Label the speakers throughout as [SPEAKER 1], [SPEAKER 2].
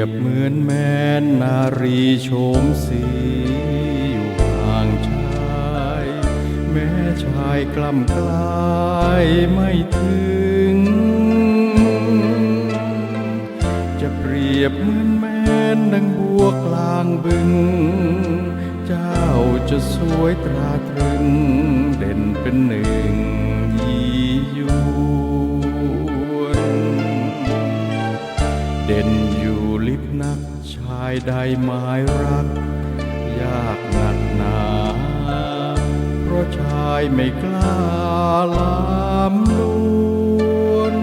[SPEAKER 1] รียบเหมือนแม่นารีโฉมสีอยู่ห่างชาย แม้ชายกล้ำกลายไม่ถึง จะเปรียบเหมือนแม่นังบัวกลางบึง เจ้าจะสวยตราตรึงเด่นเป็นหนึ่ง นักชายใดหมายรัก ยากหนักหนา เพราะชายไม่กล้าลามลวน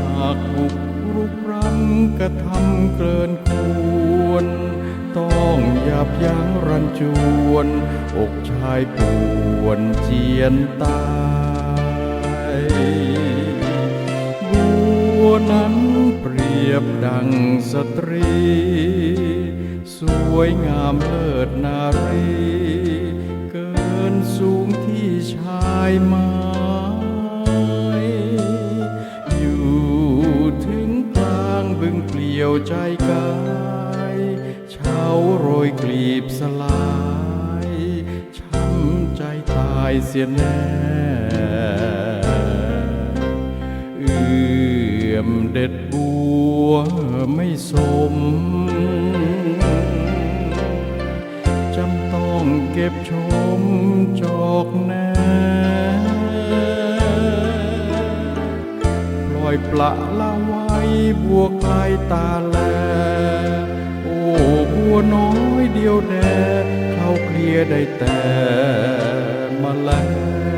[SPEAKER 1] หากบุกรุกรำกระทำเกินควร ต้องหยับยั้งรันจวน อกชายปวนเจียนตายบัวนั้น ยบดังสตรี สวยงามเลิศนารี เกินสูงที่ชายไม้อยู่ถึงกลางบึงเปลี่ยวใจกายเช้าโรยกลีบสลายช้ำใจตายเสียแน่เอื้อมเด็ดบัว ไม่สม จำต้องเก็บชมจอกแน่ปล่อยปละละไว้บัวไกลตาแล โอ้บัวน้อยเดียวแดเข้าเคลียได้แต่มาแล้ว